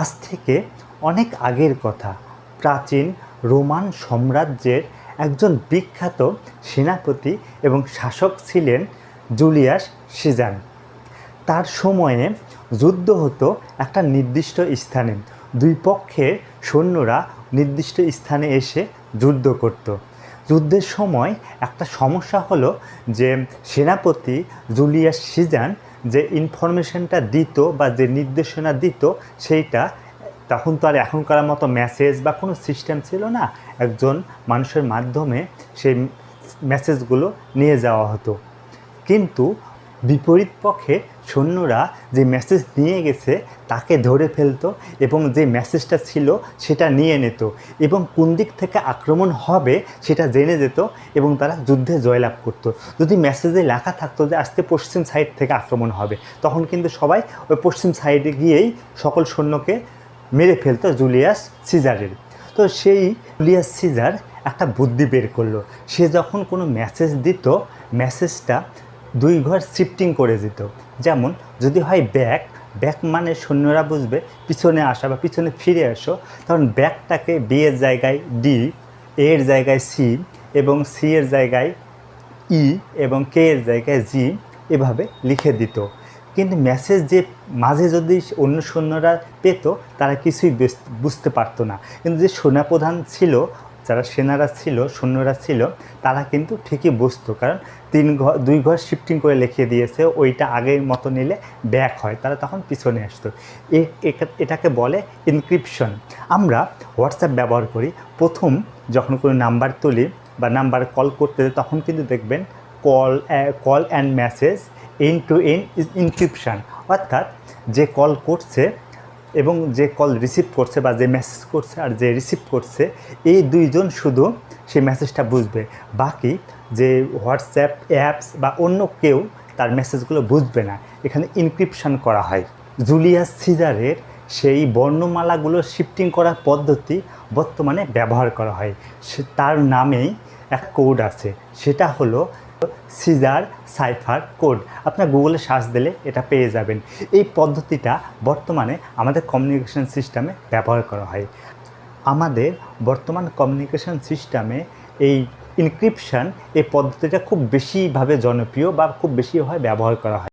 আজ থেকে অনেক আগের কথা। প্রাচীন রোমান সাম্রাজ্যের একজন বিখ্যাত সেনাপতি এবং শাসক ছিলেন জুলিয়াস সিজান। তার সময়ে যুদ্ধ হতো একটা নির্দিষ্ট স্থানে। দুই পক্ষের সৈন্যরা নির্দিষ্ট স্থানে এসে যুদ্ধ করত। যুদ্ধের সময় একটা সমস্যা হলো যে সেনাপতি জুলিয়াস সিজান যে ইনফরমেশনটা দিত বা যে নির্দেশনা দিত, সেইটা তখন তো আর এখনকার মতো মেসেজ বা কোনো সিস্টেম ছিল না। একজন মানুষের মাধ্যমে সেই মেসেজগুলো নিয়ে যাওয়া হতো। কিন্তু বিপরীত পক্ষে সৈন্যরা যে মেসেজ নিয়ে গেছে, তাকে ধরে ফেলতো এবং যে মেসেজটা ছিল সেটা নিয়ে নিত এবং কোন দিক থেকে আক্রমণ হবে সেটা জেনে যেত এবং তারা যুদ্ধে জয়লাভ করতো। যদি মেসেজে লেখা থাকতো যে আজকে পশ্চিম সাইড থেকে আক্রমণ হবে, তখন কিন্তু সবাই ওই পশ্চিম সাইডে গিয়েই সকল সৈন্যকে মেরে ফেলতো জুলিয়াস সিজারের। তো সেই জুলিয়াস সিজার একটা বুদ্ধি বের করল। সে যখন কোনো মেসেজ দিত মেসেজটা দুই ঘর শিফটিং করে দিত। যেমন, যদি হয় ব্যাক ব্যাক মানে সৈন্যরা বুঝবে, পিছনে আসা বা পিছনে ফিরে আসো, তখন ব্যাকটাকে বি এর জায়গায় ডি এর জায়গায় সি এবং সি এর জায়গায় ই এবং কে এর জায়গায় জি এভাবে লিখে দিত। কিন্তু মেসেজ যে মাঝে যদি অন্য সৈন্যরা পেত, তারা কিছুই বুঝতে পারতো না। কিন্তু যে সেনাপ্রধান ছিল যারা সেনারা ছিল, সৈন্যরা ছিল, তারা কিন্তু ঠিকই বুঝতো। কারণ তিন ঘর দুই ঘর শিফটিং করে লিখিয়ে দিয়েছে, ওইটা আগের মতো নিলে ব্যাক হয়, তারা তখন পিছনে আসতো। এটাকে বলে ইনক্রিপশন আমরা হোয়াটসঅ্যাপ ব্যবহার করি, প্রথম যখন কোনো নাম্বার তুলি বা নাম্বার কল করতে তখন কিন্তু দেখবেন call call and message end to end encryption অর্থাৎ যে কল করছে এবং যে কল রিসিভ করছে বা যে মেসেজ করছে আর যে রিসিভ করছে, এই দুইজন শুধু সেই মেসেজটা বুঝবে। বাকি যে হোয়াটসঅ্যাপ অ্যাপস বা অন্য কেউ তার মেসেজগুলো বুঝবে না। এখানে ইনক্রিপশন করা হয়। জুলিয়াস সিজারের সেই বর্ণমালাগুলো শিফটিং করার পদ্ধতি বর্তমানে ব্যবহার করা হয়। সে, তার নামেই এক কোড আছে। সেটা হলো সিজার সাইফার কোড। আপনার গুগলে সার্চ দিলে এটা পেয়ে যাবেন। এই পদ্ধতিটা বর্তমানে আমাদের কমিউনিকেশন সিস্টেমে ব্যবহার করা হয়। আমাদের বর্তমান কমিউনিকেশান সিস্টেমে এই ইনক্রিপশান এই পদ্ধতিটা খুব বেশিভাবে জনপ্রিয় বা খুব বেশি বেশিভাবে ব্যবহার করা হয়।